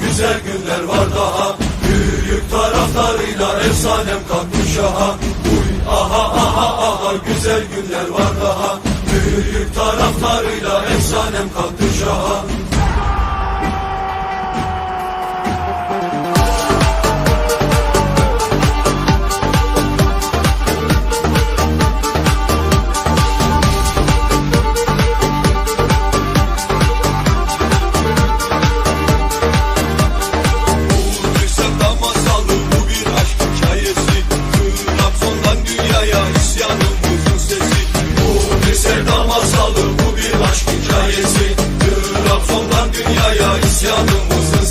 güzel günler var daha. Büyük taraftarıyla efsanem kalkmış şaha Uy aha aha aha güzel günler var daha. Büyük taraftarıyla efsanem kalktı şaha ya isyanım uzun